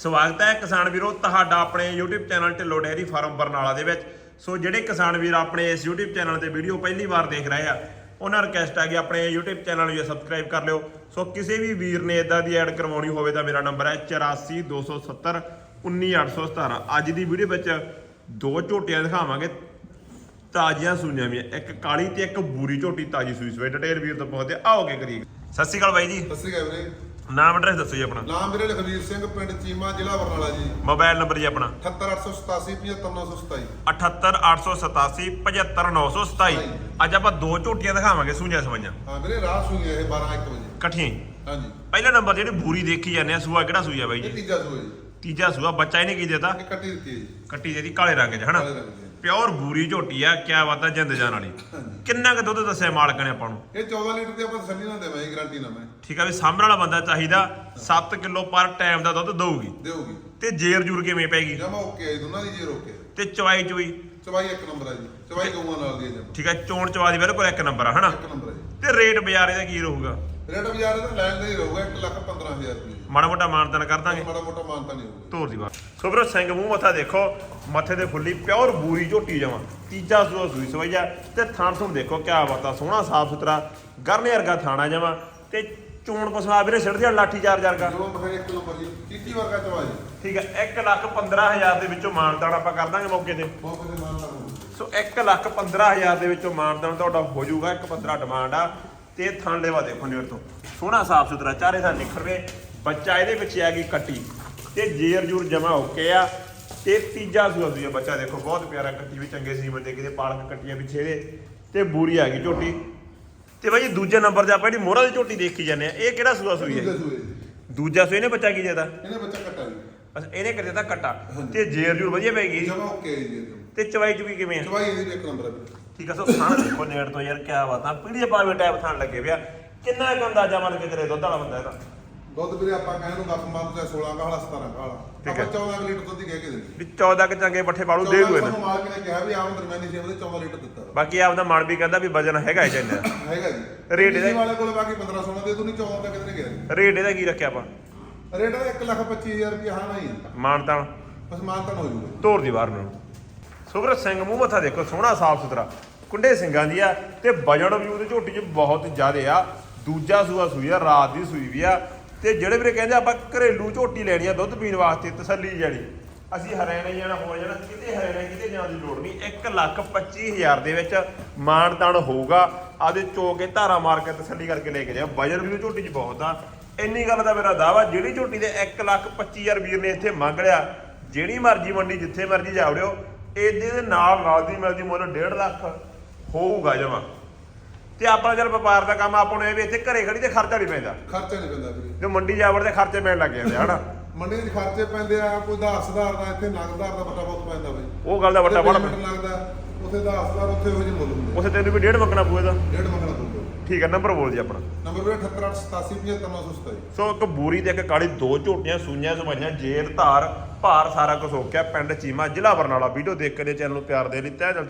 ਸਵਾਗਤ ਹੈ ਕਿਸਾਨ ਵੀਰੋ, ਤੁਹਾਡਾ ਆਪਣੇ YouTube channel Dhillon dairy farm Barnala ਦੇ ਵਿੱਚ। ਸੋ ਜਿਹੜੇ ਕਿਸਾਨ ਵੀਰ ਆਪਣੇ ਇਸ YouTube ਚੈਨਲ ਤੇ ਵੀਡੀਓ ਪਹਿਲੀ ਵਾਰ ਦੇਖ ਰਹੇ ਆ, ਉਹਨਾਂ ਰਿਕਵੈਸਟ ਆ ਕਿ ਆਪਣੇ YouTube ਚੈਨਲ ਨੂੰ ਸਬਸਕ੍ਰਾਈਬ ਕਰ ਲਿਓ। ਸੋ ਕਿਸੇ ਵੀ ਵੀਰ ਨੇ ਇਦਾਂ ਦੀ ਐਡ ਕਰਵਾਉਣੀ ਹੋਵੇ ਤਾਂ ਮੇਰਾ ਨੰਬਰ ਹੈ 8427 19817 ਅੱਜ ਦੀ ਵੀਡੀਓ ਵਿੱਚ ਦੋ ਝੋਟੀਆਂ ਦਿਖਾਵਾਂਗੇ, ਤਾਜ਼ੀਆਂ ਸੂਈਆਂ ਵੀ ਇੱਕ ਕਾਲੀ ਤੇ ਇੱਕ ਬੂਰੀ ਝੋਟੀ ਤਾਜ਼ੀ ਸੂਈ। ਸੋਏ ਡਿਟੇਲ ਵੀਰ ਤੋਂ ਪਹੁੰਚਦੇ ਆਓਗੇ ਕਰੀਏ। ਸਤਿ ਸ਼੍ਰੀ ਅਕਾਲ ਬਾਈ ਜੀ। ਸਤਿ ਸ੍ਰੀ ਅਕਾਲ ਵੀਰੇ। ਨਾਮ ਐਡਰੈਸ ਦੱਸੋ ਜੀ ਆਪਣਾ। ਨਾਮ ਵੀਰੇ ਲਖਵੀਰ ਸਿੰਘ ਪਿੰਡ ਚੀਮਾ ਜ਼ਿਲ੍ਹਾ ਬਰਨਾਲਾ ਜੀ। ਮੋਬਾਈਲ ਨੰਬਰ ਜੀ ਆਪਣਾ। 78887 75927 78887 75927 ਅੱਜ ਆਪਾਂ ਦੋ ਝੋਟੀਆਂ ਦਿਖਾਵਾਂਗੇ ਸੂਈਆਂ ਸਵਾਈਆਂ। ਹਾਂ ਵੀਰੇ ਰਾਤ ਸੂਈ ਇਹ 12 1 ਵਜੇ। ਇਕੱਠੀਆਂ। ਹਾਂਜੀ। ਪਹਿਲਾ ਨੰਬਰ ਜਿਹੜੀ ਬੂਰੀ ਦੇਖੀ ਜਾਂਦੇ ਆ ਸੂਆ ਕਿਹੜਾ ਸੂਆ ਬਾਈ ਇਹ ਜੀ ਤੀਜਾ ਸੂਆ ਜੀ। ਤੀਜਾ ਸੂਆ ਬੱਚਾ ਇਹਨੇ ਕੀ ਦੇਤਾ? ਇਹ ਕੱਟੀ ਦਿੱਤੀ ਹੈ ਜੀ। ਕੱਟੀ ਜਿਹਦੀ ਕਾਲੇ ਰੰਗ 'ਚ ਹਨਾ? ਕਾਲੇ ਰੰਗ ਦੀ। ਪਿਓਰ ਬੂਰੀ ਝੋਟੀ ਆ ਕਿਆ ਬਾਤ ਆ ਜਿੰਦ ਜਾਨ ਵਾਲੀ। ਕਿੰਨਾ ਕੁ ਦੁੱਧ ਦੱਸਿਆ ਮਾਲਕ ਨੇ ਆਪਾਂ ਨੂੰ? ਇਹ 14 ਲੀਟਰ ਦੀ ਆਪਾਂ ਤਸੱਲੀ ਨਾਲ ਦੇਵਾਂਗੇ ਗਾਰੰਟੀ ਨਾਲ ਮੈਂ। ਠੀਕ ਆ ਵੀ ਸਾਹਮਣੇ ਵਾਲਾ ਬੰਦਾ ਚਾਹੀਦਾ 7 ਕਿਲੋ ਪਰ ਟਾਈਮ ਦਾ ਦੁੱਧ ਦਊਗੀ। ਦੇਊਗੀ। ਤੇ ਜੇਰ ਜੂਰ ਕਿਵੇਂ ਪੈਗੀ? ਜਮਾ ਓਕੇ ਜੀ, ਦੋਨਾਂ ਦੀ ਜੇਰ ਓਕੇ ਤੇ ਚਵਾਈ ਚੁਈ? ਚਵਾਈ ਇੱਕ ਨੰਬਰ ਹੈ ਜੀ ਚਵਾਈ ਗਊਆਂ ਨਾਲ ਦੀ ਜਮਾ। ਠੀਕ ਆ ਚੋਣ ਚਵਾ ਦੀ ਬਿਲਕੁਲ ਇੱਕ ਨੰਬਰ ਆ ਹਨਾ? ਇੱਕ ਨੰਬਰ ਹੈ ਜੀ। ਤੇ ਰੇਟ ਬਾਜ਼ਾਰ ਇਹਦਾ ਕੀ ਰਹੂਗਾ? ਰੇਟ ਬਾਜ਼ਾਰ ਇਹਦਾ ਲੈਣ ਦਾ ਹੀ ਰਹੂਗਾ 1 ਲੱਖ 15000 ਰੁਪਏ। ਮਾੜਾ ਮੋਟਾ ਮਾਨਤਨ ਕਰ ਦਾਂਗੇ। ਮਾੜਾ ਮੋਟਾ ਮਾਨਤਾ ਨਹੀਂ ਹੋਊਗਾ ਧੋਰ ਦੀ ਬਾਤ ਸੋ ਵੀਰੋ ਸਿੰਘ ਮੂੰਹ ਮੱਥਾ ਦੇਖੋ ਮੱਥੇ ਤੇ ਫੁੱਲੀ ਪਿਓਰ ਬੂਰੀ ਝੋਟੀ ਜਾਵਾਂ ਤੀਜਾ ਸੂਆ ਸੂਈ ਸਵਈਆ ਤੇ ਥਾਣ ਤੁਹਾਨੂੰ ਦੇਖੋ ਕਿਆ ਬਾਤਾਂ ਸੋਹਣਾ ਸਾਫ਼ ਸੁਥਰਾ ਗਰਨੇ ਵਰਗਾ ਥਾਣਾ ਜਾਵਾਂ ਤੇ ਚੋਣ ਪਸਵਾ ਵੀਰੇ ਸਿਰ ਦੀਆਂ ਲਾਠੀ ਚਾਰ ਚਾਰ ਕਰ ਜੋ ਮੈਂ ਇੱਕ ਨੰਬਰ ਜੀ ਚੀਟੀ ਵਰਗਾ ਚਵਾ ਜੀ। ਠੀਕ ਹੈ 1 ਲੱਖ 15000 ਦੇ ਵਿੱਚੋਂ ਮਾਨਤਾਨ ਆਪਾਂ ਕਰ ਦਾਂਗੇ ਮੌਕੇ ਤੇ। ਮੌਕੇ ਤੇ ਮਾਨ ਲਾ ਸੋ 1 ਲੱਖ 15000 ਦੇ ਵਿੱਚੋਂ ਮਾਨਦਾਨ ਤੁਹਾਡਾ ਹੋ ਜਾਊਗਾ ਇੱਕ 15 ਡਿਮਾਂਡ ਆ। ਤੇ ਥਣ ਲੈਵਾ ਦੇਖੋ ਨਿਰ ਤੋਂ। ਸੋਹਣਾ ਸਾਫ਼ ਸੁਥਰਾ ਚਾਰੇ ਥਾਂ ਨਿਖਰਵੇ ਬੱਚਾ ਇਹਦੇ ਵਿੱਚ ਆ ਗਈ ਕੱਟੀ ਤੇ ਜੇਰ ਜੂਰ ਜਮਾ ਓਕੇ ਆ ਤੇ ਤੀਜਾ ਸੂਆ ਸੂਆ ਬੱਚਾ ਦੇਖੋ ਬਹੁਤ ਪਿਆਰਾ ਕੱਟੀ ਵੀ ਚੰਗੇ ਸੀਮਨ ਦੇ ਕਿਤੇ ਪਾਲਕ ਕੱਟੀਆਂ ਪਿੱਛੇ ਦੇ ਤੇ ਬੂਰੀ ਆ ਗਈ ਝੋਟੀ। ਤੇ ਬਾਈ ਦੂਜੇ ਨੰਬਰ ਤੇ ਆਪਾਂ ਜਿਹੜੀ ਮੋਹਰਾ ਦੀ ਝੋਟੀ ਦੇਖੀ ਜਾਂਦੇ ਆ ਇਹ ਕਿਹੜਾ ਸੂਆ ਸੂਈ ਦੂਜੇ ਹੈ ਦੂਜਾ ਸੂਏ ਨੇ ਬੱਚਾ ਕੀ ਦੇਦਾ ਇਹਨੇ ਬੱਚਾ ਕੱਟਾ ਜੀ। ਬਸ ਇਹਨੇ ਕਰ ਦਿੱਤਾ ਕੱਟਾ। ਤੇ ਜੇਰ ਜੂਰ ਵਧੀਆ ਪੈ ਗਈ ਜਮਾ ਓਕੇ ਹੈ ਜੀ ਇਹਦੀ। ਤੇ ਚਵਾਈ ਚੁਈ ਕਿਵੇਂ ਆ? ਚਵਾਈ ਇਹਦੀ ਇੱਕ ਨੰਬਰ ਹੈ। ਠੀਕ ਆ ਸੋ ਥਣ ਦੇਖੋ ਨੇੜ ਤੋਂ ਯਾਰ ਕਿਆ ਬਾਤਾਂ ਪੀੜੀ ਪਾਵੇ ਟੈਪ ਥਣ ਲੱਗੇ ਪਿਆ। ਕਿੰਨਾ ਕੁ ਅੰਦਾਜ਼ਾ ਮੰਨ ਕੇ ਤੇਰੇ ਦੁੱਧ ਵਾਲਾ ਬੰਦਾ ਇਹਦਾ? ਦੁੱਧ ਵੀਰੇ ਆਪਾਂ ਕਹਿੰਦੇ ਨੂੰ 10 ਮੰਨ ਤੇ 16 ਕਾਹਲਾ 17 ਕਾਹਲਾ। ਠੀਕ ਹੈ। ਆਪਾਂ 14 ਲੀਟਰ ਦੁੱਧ ਹੀ ਕਹਿ ਕੇ ਦਿੰਦੇ। ਵੀ 14 ਕ ਚੰਗੇ ਪੱਠੇ ਪਾਲੂ ਦੇ ਦੂ ਇਹਨੂੰ ਮਾਲਕ ਨੇ ਕਿਹਾ ਵੀ ਆਮ ਦਰਮਿਆਨੀ ਸੇਮ ਦੇ 14 ਲੀਟਰ ਦਿੱਤਾ। ਬਾਕੀ ਆਪਦਾ ਮਨ ਵੀ ਕਹਿੰਦਾ ਵੀ ਵਜਨ ਹੈਗਾ ਹੀ ਚੰਨਾ ਹੈਗਾ ਜੀ। ਰੇਟ ਇਹਦਾ- ਇਹਦੇ ਵਾਲੇ ਕੋਲ ਬਾਕੀ 15 16 ਦੇ ਤੂੰ ਨਹੀਂ 14 ਤੱਕ ਕਿਤੇ ਗਿਆ। ਰੇਟ ਇਹਦਾ ਕੀ ਰੱਖਿਆ ਆਪਾਂ? ਰੇਟ ਦਾ 1 ਲੱਖ 25000 ਰੁਪਏ ਹਾਂ ਨਹੀਂ ਮਾਨਤਾਂ ਬਸ ਮਾਨਤਾ ਹੋ ਜੂਗਾ। ਧੋਰ ਦੀ ਬਾਹਰ ਨੂੰ। ਸੁਬਰ ਸਿੰਘ ਮੂੰਹ ਮੱਥਾ ਦੇਖੋ ਸੋਹਣਾ ਸਾਫ਼ ਸੁਥਰਾ। ਕੁੰਡੇ ਸਿੰਘਾਂ ਦੀ ਆ ਤੇ ਵਜਨ ਵੀ ਉਹਦੇ ਝੋਟੀ 'ਚ ਬਹੁਤ ਜ਼ਿਆਦੇ ਆ। ਦੂਜਾ ਸੂਆ ਸੂਈ ਆ ਰਾਤ ਦੀ ਸੂਈ ਵੀ ਆ। ਤੇ ਜਿਹੜੇ ਵੀਰੇ ਕਹਿੰਦੇ ਆਪਾਂ ਘਰੇਲੂ ਝੋਟੀ ਲੈਣੀ ਆ ਦੁੱਧ ਪੀਣ ਵਾਸਤੇ ਤਸੱਲੀ ਜਾਣੀ। ਅਸੀਂ ਹਰਿਆਣਾ ਜਾਣਾ ਹੋ ਜਾਣਾ, ਕਿਤੇ ਹਰਿਆਣਾ, ਕਿਤੇ ਜਾਣ ਦੀ ਲੋੜ ਨਹੀਂ। 1 ਲੱਖ 25000 ਦੇ ਵਿੱਚ ਮਾਨਤਾਨ ਹੋਊਗਾ। ਆਦੇ ਚੋ ਕੇ ਧਾਰਾ ਮਾਰ ਕੇ ਤਸੱਲੀ ਕਰਕੇ ਲੈ ਕੇ ਜਾ ਵਜਨ ਵੀ ਉਹ ਝੋਟੀ 'ਚ ਬਹੁਤ ਆ। ਇੰਨੀ ਗੱਲ ਦਾ ਮੇਰਾ ਦਾਵਾ ਜਿਹੜੀ ਝੋਟੀ ਦੇ 1 ਲੱਖ 25000 ਵੀਰ ਨੇ ਇੱਥੇ ਮੰਗ ਲਿਆ, ਜਿਹੜੀ ਮਰਜ਼ੀ ਮੰਡੀ ਜਿੱਥੇ ਮਰਜ਼ੀ ਜਾ ਇਹਦੇ ਦੇ ਨਾਲ ਨਾਲ ਦੀ ਮਿਲਦੀ ਮੁੱਲ 1.5 ਲੱਖ ਹੋਊਗਾ ਜਮਾ। ਤੇ ਆਪਣਾ ਜਦ ਵਪਾਰ ਦਾ ਕੰਮ ਆਪਾਂ ਨੂੰ ਇਹ ਵੀ ਇੱਥੇ ਘਰੇ ਖੜੀ ਤੇ ਖਰਚਾ ਨਹੀਂ ਪੈਂਦਾ। ਖਰਚਾ ਨਹੀਂ ਪੈਂਦਾ ਵੀਰੇ। ਜੋ ਮੰਡੀ ਜਾ ਵੜਦੇ ਖਰਚੇ ਪੈਣ ਲੱਗ ਜਾਂਦੇ ਆ, ਹਨਾ? ਮੰਡੀ ਦੇ ਖਰਚੇ ਪੈਂਦੇ ਆ ਕੋਈ 10000 ਦਾ ਇੱਥੇ ਨਗਦਾਰ ਦਾ ਵੱਟਾ ਬਹੁਤ ਪੈਂਦਾ ਬਈ। ਉਹ ਗੱਲ ਦਾ ਵੱਡਾ ਪੇਮੈਂਟ ਲੱਗਦਾ ਉੱਥੇ 10000 ਉੱਥੇ ਹੋ ਜੇ ਮੁੱਲ ਹੁੰਦਾ ਉਸੇ ਤੈਨੂੰ ਵੀ ਡੇਢ ਮੰਗਣਾ ਪਊਗਾ ਡੇਢ ਮੰਗਣਾ ਪਊਗਾ। ਠੀਕ ਹੈ ਨੰਬਰ ਬੋਲ ਜੀ ਆਪਣਾ। ਨੰਬਰ ਵੀਰੇ 7887 ਸੋ ਇੱਕ ਬੂਰੀ ਤੇ ਇੱਕ ਕਾਲੀ ਦੋ ਝੋਟੀਆਂ ਸੂਈਆਂ ਸਵਾਈਆਂ ਜੇਰ ਧਾਰ ਭਾਰ ਸਾਰਾ ਕੁਝ ਹੋ ਗਿਆ ਪਿੰਡ ਚੀਮਾ ਜ਼ਿਲ੍ਹਾ ਬਰਨਾਲਾ। ਵੀਡੀਓ ਦੇਖ ਕੇ ਚੈਨਲ ਨੂੰ ਪਿਆਰ ਦੇ ਲਈ ਤਹਿ ਦਿਲ ਤੋਂ